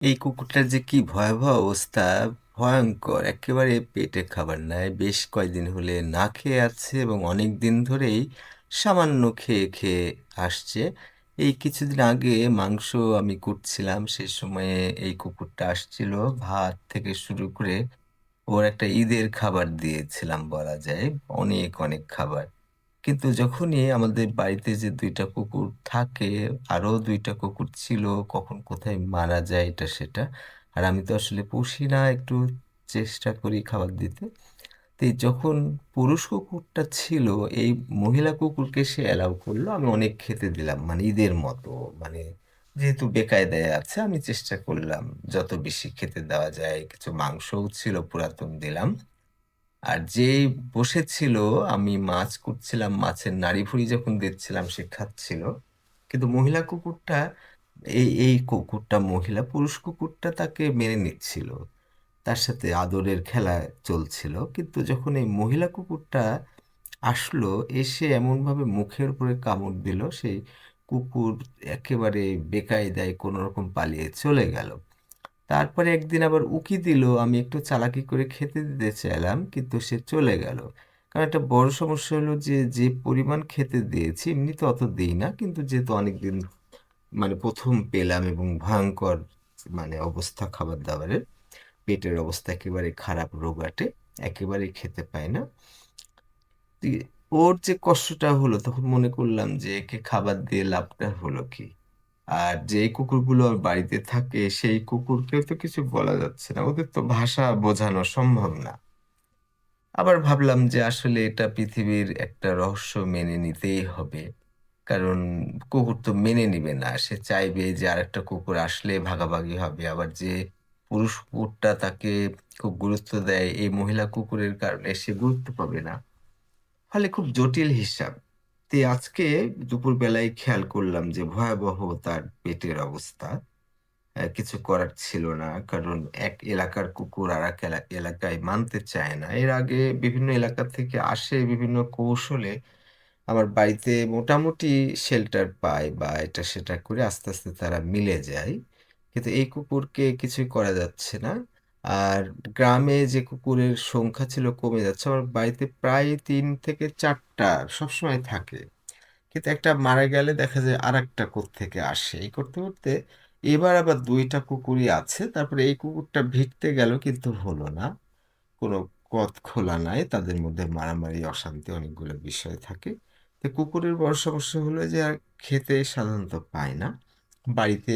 এই কুকুরটার যে কি ভয়াবহ অবস্থা, ভয়ঙ্কর। একেবারে পেটে খাবার নাই। বেশ কয়েকদিন হলে না খেয়ে আছে এবং অনেক দিন ধরেই সামান্য খেয়ে খেয়ে আসছে। এই কিছুদিন আগে মাংস আমি কুটছিলাম। সে সময়ে এই কুকুরটা আসছিল। ভাত থেকে শুরু করে ওর একটা ঈদের খাবার দিয়েছিলাম বলা যায়। অনেক অনেক খাবার। কিন্তু যখনই আমাদের বাড়িতে যে দুইটা কুকুর থাকে, আরও দুইটা কুকুর ছিল, কখন কোথায় মারা যায় এটা সেটা, আর আমি তো আসলে পুষি না, একটু চেষ্টা করি খাবার দিতে। তো যখন পুরুষ কুকুরটা ছিল, এই মহিলা কুকুরকে সে অ্যালাউ করল, আমি অনেক খেতে দিলাম মানে ঈদের মতো মানে যেহেতু বেকায়দায় আছে, আমি চেষ্টা করলাম, যত বেশি খেতে দেওয়া যায়, কিছু মাংসও ছিল, পুরাতন দিলাম। আর যে বসেছিল, আমি মাছ কুটছিলাম, মাছের নাড়ি ভুড়ি যখন দিচ্ছিলাম সে খাচ্ছিল। কিন্তু মহিলা কুকুরটা, এই এই কুকুরটা মহিলা, পুরুষ কুকুরটা তাকে মেনে নিচ্ছিল। তার সাথে আদরের খেলা চলছিল। কিন্তু যখন এই মহিলা কুকুরটা আসলো, এসে এমনভাবে মুখের উপরে কামড় দিল, সেই কুকুর একেবারে বেকায়দায় কোনো রকম পালিয়ে চলে গেল। তারপরে একদিন আবার উকি দিল, আমি একটু চালাকি করে খেতে দিতে চাইলাম, কিন্তু সে চলে গেল। কারণ একটা বড় সমস্যা হলো যে যে পরিমাণ খেতে দিয়েছি, এমনি তো অত দিই না, কিন্তু যেহেতু অনেকদিন মানে প্রথম পেলাম এবং ভয়ঙ্কর মানে অবস্থা খাবার দাবারের পেটের অবস্থা একেবারে খারাপ, রোগাটে, একেবারে খেতে পায় না। ওর যে কষ্টটা হলো, তখন মনে করলাম যে, একে খাবার দিয়ে লাভটা হলো কি? আর যে কুকুরগুলো বাড়িতে থাকে, সেই কুকুরকেও তো কিছু বলা যাচ্ছে না। ওদের তো ভাষা বোঝানো সম্ভব না। আবার ভাবলাম যে আসলে এটা পৃথিবীর একটা রহস্য মেনে নিতেই হবে। কারণ কুকুর তো মেনে নিবে না। সে চাইবে যে আরেকটা কুকুর আসলে ভাগাভাগি হবে। আবার যে পুরুষ কুকুরটা তাকে খুব গুরুত্ব দেয়, এই মহিলা কুকুরের কারণে সে গুরুত্ব পাবে না। ফলে খুব জটিল হিসাব। তে আজকে দুপুর বেলায় খেয়াল করলাম যে ভয়াবহ তার পেটের অবস্থা। কিছু করার ছিল না, কারণ এক এলাকার কুকুর আর এক এলা- এলাকায় মানতে চায় না। এর আগে বিভিন্ন এলাকা থেকে আসে বিভিন্ন কৌশলে আমার বাড়িতে মোটামুটি শেল্টার পায় বা এটা সেটা করে আস্তে আস্তে তারা মিলে যায়। কিন্তু এই কুকুরকে কিছুই করা যাচ্ছে না। আর গ্রামে যে কুকুরের সংখ্যা ছিল কমে যাচ্ছে আমার বাড়িতে প্রায় তিন থেকে চারটা সবসময় থাকে। কিন্তু একটা মারা গেলে দেখা যায় আর একটা থেকে আসে। এই করতে করতে এবার আবার দুইটা কুকুরই আছে। তারপরে এই কুকুরটা ভিড়তে গেল, কিন্তু হলো না। কোনো পথ খোলা নাই। তাদের মধ্যে মারামারি, অশান্তি অনেকগুলো বিষয় থাকে। তো কুকুরের বড় সমস্যা হলো যে আর খেতে সাধারণত পায় না। বাড়িতে